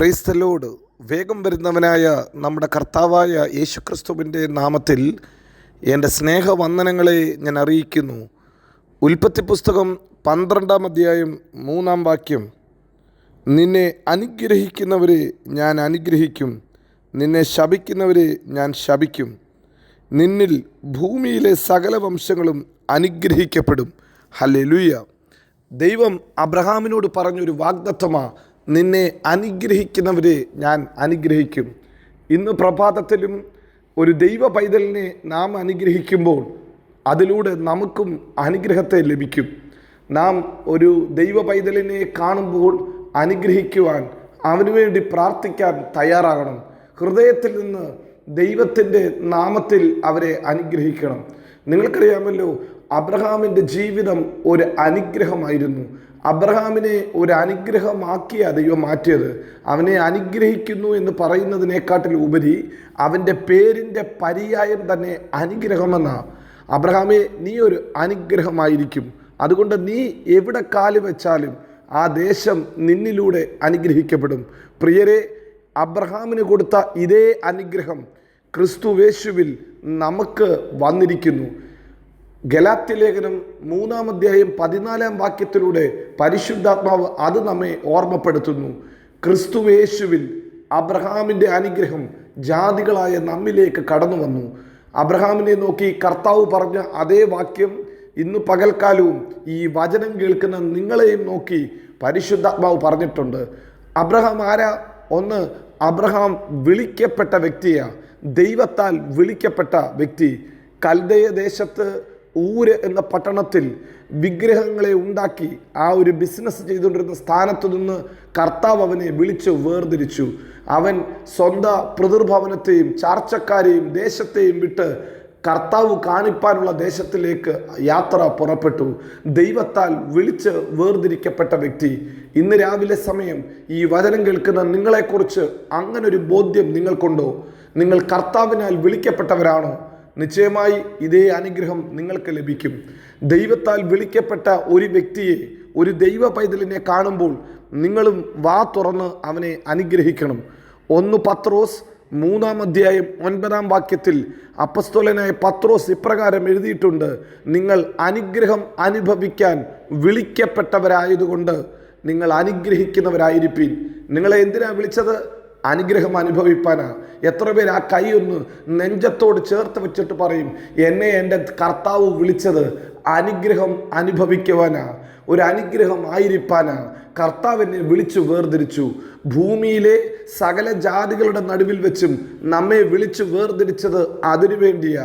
Praise the Lord വേഗം വരുന്നവനായ നമ്മുടെ കർത്താവായ യേശുക്രിസ്തുവിന്റെ നാമത്തിൽ എന്റെ സ്നേഹവന്ദനങ്ങളെ ഞാൻ അറിയിക്കുന്നു. ഉൽപ്പത്തി പുസ്തകം പന്ത്രണ്ടാം അധ്യായം മൂന്നാം വാക്യം. നിന്നെ അനുഗ്രഹിക്കുന്നവരെ ഞാൻ അനുഗ്രഹിക്കും. നിന്നെ ശപിക്കുന്നവരെ ഞാൻ ശപിക്കും. നിന്നിൽ ഭൂമിയിലെ സകല വംശങ്ങളും അനുഗ്രഹിക്കപ്പെടും. ഹല്ലേലൂയ. ദൈവം അബ്രഹാമിനോട് പറഞ്ഞൊരു വാഗ്ദത്തമാ നിന്നെ അനുഗ്രഹിക്കുന്നവരെ ഞാൻ അനുഗ്രഹിക്കും. ഇന്ന് പ്രഭാതത്തിലും ഒരു ദൈവ പൈതലിനെ നാം അനുഗ്രഹിക്കുമ്പോൾ അതിലൂടെ നമുക്കും അനുഗ്രഹത്തെ ലഭിക്കും. നാം ഒരു ദൈവ പൈതലിനെ കാണുമ്പോൾ അനുഗ്രഹിക്കുവാൻ അവനുവേണ്ടി പ്രാർത്ഥിക്കാൻ തയ്യാറാകണം. ഹൃദയത്തിൽ നിന്ന് ദൈവത്തിന്റെ നാമത്തിൽ അവരെ അനുഗ്രഹിക്കണം. നിങ്ങൾക്കറിയാമല്ലോ അബ്രഹാമിന്റെ ജീവിതം ഒരു അനുഗ്രഹമായിരുന്നു. അബ്രഹാമിനെ ഒരു അനുഗ്രഹമാക്കിയ ദൈവം മാറ്റിയത്. അവനെ അനുഗ്രഹിക്കുന്നു എന്ന് പറയുന്നതിനെക്കാട്ടിൽ ഉപരി അവന്റെ പേരിന്റെ പര്യായം തന്നെ അനുഗ്രഹമെന്നാണ് അബ്രഹാമെ നീ ഒരു അനുഗ്രഹമായിരിക്കും. അതുകൊണ്ട് നീ എവിടെ കാൽ വെച്ചാലും ആ ദേശം നിന്നിലൂടെ അനുഗ്രഹിക്കപ്പെടും. പ്രിയരെ അബ്രഹാമിന് കൊടുത്ത ഇതേ അനുഗ്രഹം ക്രിസ്തുവേശുവിൽ നമുക്ക് വന്നിരിക്കുന്നു. ഗലാത്യ ലേഖനം മൂന്നാം അധ്യായം പതിനാലാം വാക്യത്തിലൂടെ പരിശുദ്ധാത്മാവ് അത് നമ്മെ ഓർമ്മപ്പെടുത്തുന്നു. ക്രിസ്തുവേശുവിൽ അബ്രഹാമിന്റെ അനുഗ്രഹം ജാതികളായ നമ്മിലേക്ക് കടന്നു വന്നു. അബ്രഹാമിനെ നോക്കി കർത്താവ് പറഞ്ഞ അതേ വാക്യം ഇന്ന് പകൽക്കാലവും ഈ വചനം കേൾക്കുന്ന നിങ്ങളെയും നോക്കി പരിശുദ്ധാത്മാവ് പറഞ്ഞിട്ടുണ്ട്. അബ്രഹാം ആരാ? ഒന്ന് അബ്രഹാം വിളിക്കപ്പെട്ട വ്യക്തിയാണ് ദൈവത്താൽ വിളിക്കപ്പെട്ട വ്യക്തി. കൽദയ ദേശത്ത് ഊര് എന്ന പട്ടണത്തിൽ വിഗ്രഹങ്ങളെ ഉണ്ടാക്കി ആ ഒരു ബിസിനസ് ചെയ്തുകൊണ്ടിരുന്ന സ്ഥാനത്തു നിന്ന് കർത്താവ് അവനെ വിളിച്ച് വേർതിരിച്ചു. അവൻ സ്വന്തം പ്രതിർഭവനത്തെയും ചാർച്ചക്കാരെയും ദേശത്തെയും വിട്ട് കർത്താവ് കാണിപ്പാനുള്ള ദേശത്തിലേക്ക് യാത്ര പുറപ്പെട്ടു. ദൈവത്താൽ വിളിച്ച് വേർതിരിക്കപ്പെട്ട വ്യക്തി. ഇന്ന് രാവിലെ സമയം ഈ വചനം കേൾക്കുന്ന നിങ്ങളെക്കുറിച്ച് അങ്ങനൊരു ബോധ്യം നിങ്ങൾക്കുണ്ടോ? നിങ്ങൾ കർത്താവിനാൽ വിളിക്കപ്പെട്ടവരാണോ? നിശ്ചയമായി ഇതേ അനുഗ്രഹം നിങ്ങൾക്ക് ലഭിക്കും. ദൈവത്താൽ വിളിക്കപ്പെട്ട ഒരു വ്യക്തിയെ ഒരു ദൈവ പൈതലിനെ കാണുമ്പോൾ നിങ്ങളും വാ തുറന്ന് അവനെ അനുഗ്രഹിക്കണം. ഒന്ന് പത്രോസ് മൂന്നാം അധ്യായം ഒൻപതാം വാക്യത്തിൽ അപ്പസ്തോലനായ പത്രോസ് ഇപ്രകാരം എഴുതിയിട്ടുണ്ട്. നിങ്ങൾ അനുഗ്രഹം അനുഭവിക്കാൻ വിളിക്കപ്പെട്ടവരായതുകൊണ്ട് നിങ്ങൾ അനുഗ്രഹിക്കുന്നവരായിരിക്കും നിങ്ങളെ എന്തിനാ വിളിച്ചത്? അനുഗ്രഹം അനുഭവിപ്പാനാ. എത്ര പേര് ആ കൈ ഒന്ന് നെഞ്ചത്തോട് ചേർത്ത് വെച്ചിട്ട് പറയും എന്നെ എന്റെ കർത്താവ് വിളിച്ചത് അനുഗ്രഹം അനുഭവിക്കുവാനാ ഒരു അനുഗ്രഹം ആയിരിക്കാനാ കർത്താവ് എന്നെ വിളിച്ചു വേർതിരിച്ചു. ഭൂമിയിലെ സകല ജാതികളുടെ നടുവിൽ വെച്ചും നമ്മെ വിളിച്ചു വേർതിരിച്ചത് അതിനു വേണ്ടിയാ.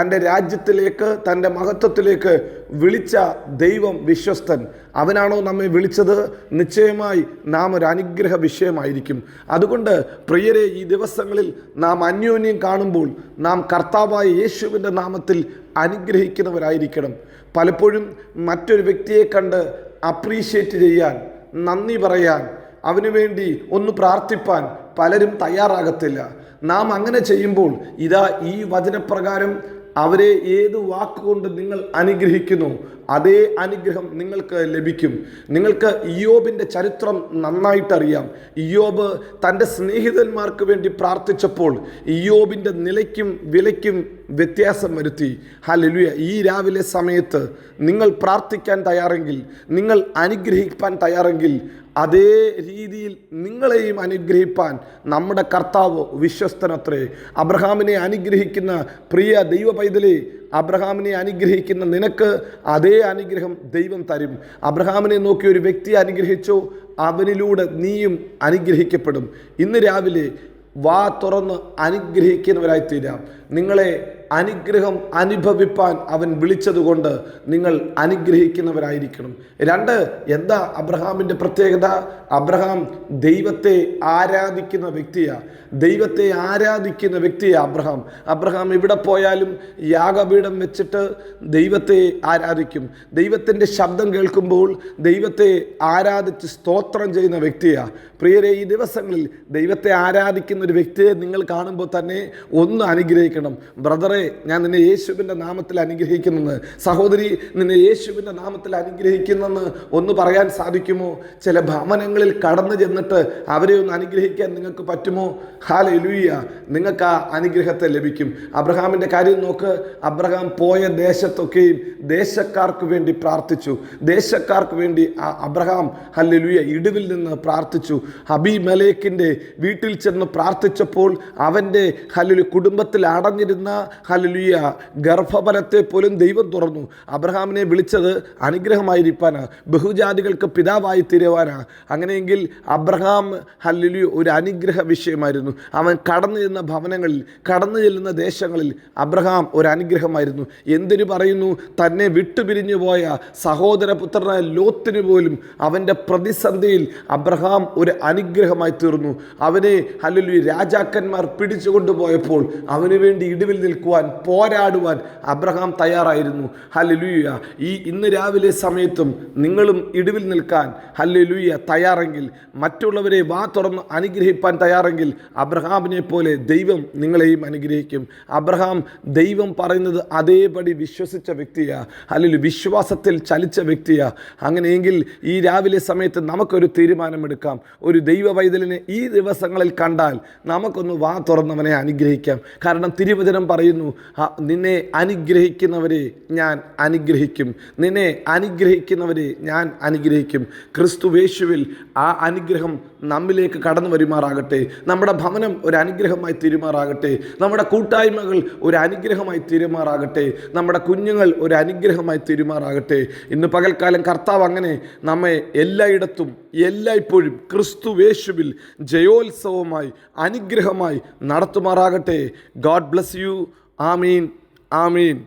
തന്റെ രാജ്യത്തിലേക്ക് തന്റെ മഹത്വത്തിലേക്ക് വിളിച്ച ദൈവം വിശ്വസ്തൻ. അവനാണോ നമ്മെ വിളിച്ചത്? നിശ്ചയമായി നാം ഒരു അനുഗ്രഹ വിഷയമായിരിക്കും. അതുകൊണ്ട് പ്രിയരെ ഈ ദിവസങ്ങളിൽ നാം അന്യോന്യം കാണുമ്പോൾ നാം കർത്താവായ യേശുവിന്റെ നാമത്തിൽ അനുഗ്രഹിക്കുന്നവരായിരിക്കണം. പലപ്പോഴും മറ്റൊരു വ്യക്തിയെ കണ്ട് അപ്രീഷിയേറ്റ് ചെയ്യാൻ നന്ദി പറയാൻ അവനുവേണ്ടി ഒന്ന് പ്രാർത്ഥിപ്പാൻ പലരും തയ്യാറാകത്തില്ല. നാം അങ്ങനെ ചെയ്യുമ്പോൾ ഇതാ ഈ വചനപ്രകാരം അവരെ ഏത് വാക്കുകൊണ്ട് നിങ്ങൾ അനുഗ്രഹിക്കുന്നു അതേ അനുഗ്രഹം നിങ്ങൾക്ക് ലഭിക്കും. നിങ്ങൾക്ക് ഇയോബിന്റെ ചരിത്രം നന്നായിട്ടറിയാം. ഇയോബ് തന്റെ സ്നേഹിതന്മാർക്ക് വേണ്ടി പ്രാർത്ഥിച്ചപ്പോൾ ഇയോബിന്റെ നിലയ്ക്കും വിലയ്ക്കും വ്യത്യാസം വരുത്തി. ഹലലുയ ഈ രാവിലെ സമയത്ത് നിങ്ങൾ പ്രാർത്ഥിക്കാൻ തയ്യാറെങ്കിൽ നിങ്ങൾ അനുഗ്രഹിക്കാൻ തയ്യാറെങ്കിൽ അതേ രീതിയിൽ നിങ്ങളെയും അനുഗ്രഹിപ്പാൻ നമ്മുടെ കർത്താവ് വിശ്വസ്തനത്രേ. അബ്രഹാമിനെ അനുഗ്രഹിക്കുന്ന പ്രിയ ദൈവ പൈതലി അബ്രഹാമിനെ അനുഗ്രഹിക്കുന്ന നിനക്ക് അതേ അനുഗ്രഹം ദൈവം തരും. അബ്രഹാമിനെ നോക്കി ഒരു വ്യക്തി അനുഗ്രഹിച്ചു അവനിലൂടെ നീയും അനുഗ്രഹിക്കപ്പെടും. ഇന്ന് രാവിലെ വാ തുറന്ന് അനുഗ്രഹിക്കുന്നവരായി തീരാം നിങ്ങളെ അനുഗ്രഹം അനുഭവിപ്പാൻ അവൻ വിളിച്ചതുകൊണ്ട് നിങ്ങൾ അനുഗ്രഹിക്കുന്നവരായിരിക്കണം. രണ്ട് എന്താ അബ്രഹാമിന്റെ പ്രത്യേകത? അബ്രഹാം ദൈവത്തെ ആരാധിക്കുന്ന വ്യക്തിയാണ് ദൈവത്തെ ആരാധിക്കുന്ന വ്യക്തിയാണ് അബ്രഹാം. അബ്രഹാം എവിടെ പോയാലും യാഗപീഠം വെച്ചിട്ട് ദൈവത്തെ ആരാധിക്കും. ദൈവത്തിന്റെ ശബ്ദം കേൾക്കുമ്പോൾ ദൈവത്തെ ആരാധിച്ച് സ്തോത്രം ചെയ്യുന്ന വ്യക്തിയാണ് പ്രിയരെ ഈ ദിവസങ്ങളിൽ ദൈവത്തെ ആരാധിക്കുന്ന ഒരു വ്യക്തിയെ നിങ്ങൾ കാണുമ്പോൾ തന്നെ ഒന്ന് അനുഗ്രഹിക്കണം. ബ്രദറെ ബ്രദറെ ഞാൻ നിന്നെ യേശുവിന്റെ നാമത്തിൽ അനുഗ്രഹിക്കുന്നെന്ന്. സഹോദരി നിന്നെ യേശുവിന്റെ നാമത്തിൽ അനുഗ്രഹിക്കുന്നെന്ന് ഒന്ന് പറയാൻ സാധിക്കുമോ? ചില ഭവനങ്ങളിൽ കടന്നു ചെന്നിട്ട് അവരെ ഒന്ന് അനുഗ്രഹിക്കാൻ നിങ്ങൾക്ക് പറ്റുമോ? ഹാല എലുയ്യ നിങ്ങൾക്ക് ആ അനുഗ്രഹത്തെ ലഭിക്കും. അബ്രഹാമിന്റെ കാര്യം നോക്ക്. അബ്രഹാം പോയ ദേശത്തൊക്കെയും ദേശക്കാർക്ക് വേണ്ടി പ്രാർത്ഥിച്ചു. ദേശക്കാർക്ക് വേണ്ടി ആ അബ്രഹാം ഹല്ലുയ ഇടിവിൽ നിന്ന് പ്രാർത്ഥിച്ചു. ഹബി മലേക്കിന്റെ വീട്ടിൽ ചെന്ന് പ്രാർത്ഥിച്ചപ്പോൾ അവന്റെ ഹല്ലു കുടുംബത്തിൽ അടഞ്ഞിരുന്ന ഹല്ലുയ ഗർഭഫലത്തെ പോലും ദൈവം തുറന്നു. അബ്രഹാമിനെ വിളിച്ചത് അനുഗ്രഹമായിരിക്കാനാണ് ബഹുജാതികൾക്ക് പിതാവായി തീരുവാനാണ് അങ്ങനെയെങ്കിൽ അബ്രഹാം ഹല്ലുലു ഒരു അനുഗ്രഹ വിഷയമായിരുന്നു. അവൻ കടന്നു ചെന്ന ഭവനങ്ങളിൽ കടന്നു ചെല്ലുന്ന ദേശങ്ങളിൽ അബ്രഹാം ഒരു അനുഗ്രഹമായിരുന്നു. എന്തിനു പറയുന്നു? തന്നെ വിട്ടുപിരിഞ്ഞു പോയ സഹോദരപുത്രനായ ലോത്തിന് പോലും അവന്റെ പ്രതിസന്ധിയിൽ അബ്രഹാം ഒരു അനുഗ്രഹമായി തീർന്നു. അവനെ ഹല്ലുലു രാജാക്കന്മാർ പിടിച്ചുകൊണ്ടുപോയപ്പോൾ അവന് വേണ്ടി ഇടിവിൽ നിൽക്കുവാൻ പോരാടുവാൻ അബ്രഹാം തയ്യാറായിരുന്നു. ഹല്ലുയ ഈ ഇന്ന് രാവിലെ സമയത്തും നിങ്ങളും ഇടിവിൽ നിൽക്കാൻ ഹല്ലുയ തയ്യാറെങ്കിൽ മറ്റുള്ളവരെ വാ തുറന്ന് അനുഗ്രഹിപ്പാൻ തയ്യാറെങ്കിൽ അബ്രഹാമിനെ പോലെ ദൈവം നിങ്ങളെയും അനുഗ്രഹിക്കും. അബ്രഹാം ദൈവം പറയുന്നത് അതേപടി വിശ്വസിച്ച വ്യക്തിയാ. അല്ലെങ്കിൽ വിശ്വാസത്തിൽ ചലിച്ച വ്യക്തിയാ. അങ്ങനെയെങ്കിൽ ഈ രാവിലെ സമയത്ത് നമുക്കൊരു തീരുമാനമെടുക്കാം. ഒരു ദൈവ വൈതലിനെ ഈ ദിവസങ്ങളിൽ കണ്ടാൽ നമുക്കൊന്ന് വാ തുറന്നവനെ അനുഗ്രഹിക്കാം. കാരണം തിരുവചനം പറയുന്നു "ആ, നിന്നെ അനുഗ്രഹിക്കുന്നവരെ ഞാൻ അനുഗ്രഹിക്കും. നിന്നെ അനുഗ്രഹിക്കുന്നവരെ ഞാൻ അനുഗ്രഹിക്കും. ക്രിസ്തുവേശുവിൽ ആ അനുഗ്രഹം നമ്മിലേക്ക് കടന്നു വരുമാറാകട്ടെ. നമ്മുടെ ഭവനം ഒരു അനുഗ്രഹമായി തീരുമാറാകട്ടെ. നമ്മുടെ കൂട്ടായ്മകൾ ഒരു അനുഗ്രഹമായി തീരുമാറാകട്ടെ. നമ്മുടെ കുഞ്ഞുങ്ങൾ ഒരു അനുഗ്രഹമായി തീരുമാറാകട്ടെ. ഇന്ന് പകൽക്കാലം കർത്താവ് അങ്ങനെ നമ്മെ എല്ലായിടത്തും എല്ലായ്പ്പോഴും ക്രിസ്തുവേശുവിൽ ജയോത്സവമായി അനുഗ്രഹമായി നടത്തുമാറാകട്ടെ. God bless you. Amin. Amin.